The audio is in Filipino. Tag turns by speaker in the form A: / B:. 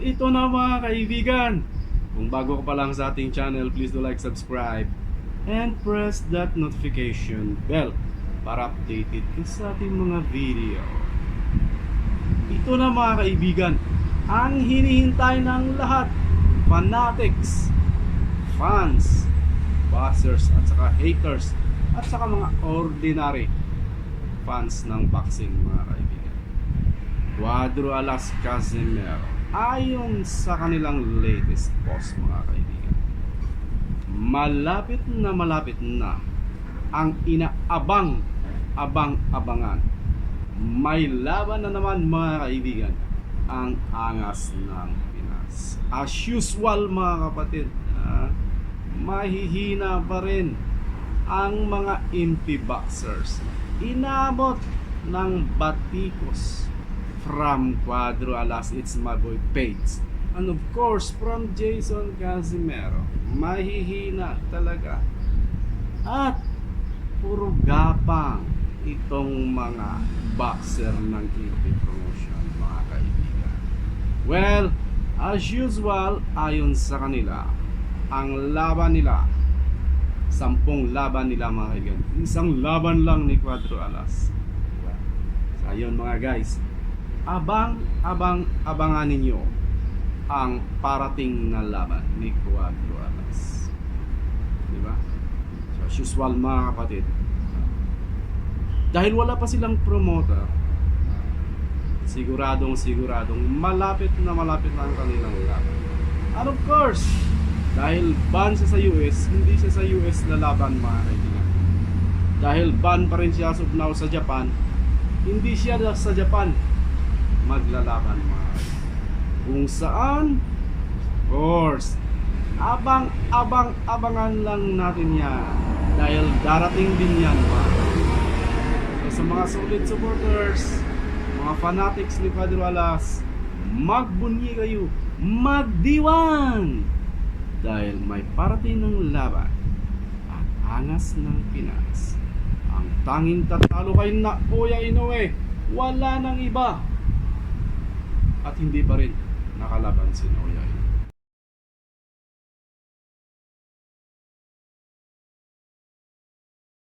A: Ito na mga kaibigan. Kung bago ka pa lang sa ating channel, please do like, subscribe, and press that notification bell para updated ka sa ating mga video. Ito na mga kaibigan, ang hinihintay ng lahat, fanatics, fans, bashers, at saka haters, at saka mga ordinary fans ng boxing mga kaibigan. Cuadro Alas Casimero ayon sa kanilang latest post mga kaibigan. Malapit na malapit na ang inaabang abang-abangan. May laban na naman mga kaibigan ang angas ng Pinas. As usual mga kapatid, ah, mahihina pa rin ang mga empty boxers. Inabot ng batikos from Cuadro Alas It's My Boy Page. And of course, from Jason Casimero. Mahihina talaga. At puro gapang itong mga boxer ng Impy Promotion, mga kaibigan. Well, as usual, ayon sa kanila, ang laban nila, sampung laban nila mga kaibigan. Isang laban lang ni Cuadro Alas. So, ayun mga guys, abang, abang, abangan ninyo ang parating na laban ni Cuadro Alas. Di ba? So, as usual mga kapatid, dahil wala pa silang promoter, siguradong siguradong malapit na malapit na ang kanilang laban. And of course, dahil ban siya sa US, hindi siya sa US lalaban mga kaibigan. Dahil ban pa rin siya now sa Japan, hindi siya sa Japan maglalaban kaibigan. Kung saan, course, abang abang abangan lang natin yan dahil darating din yan kaibigan. So, sa mga solid supporters, mga fanatics ni Padre Alas, magbunyi kayo, magdiwang! Dahil may parating ng laban, ang angas ng Pinas. Ang tanging tatalo kay na Kuya Inoue, wala nang iba. At hindi pa rin nakalaban si Noya Inoue.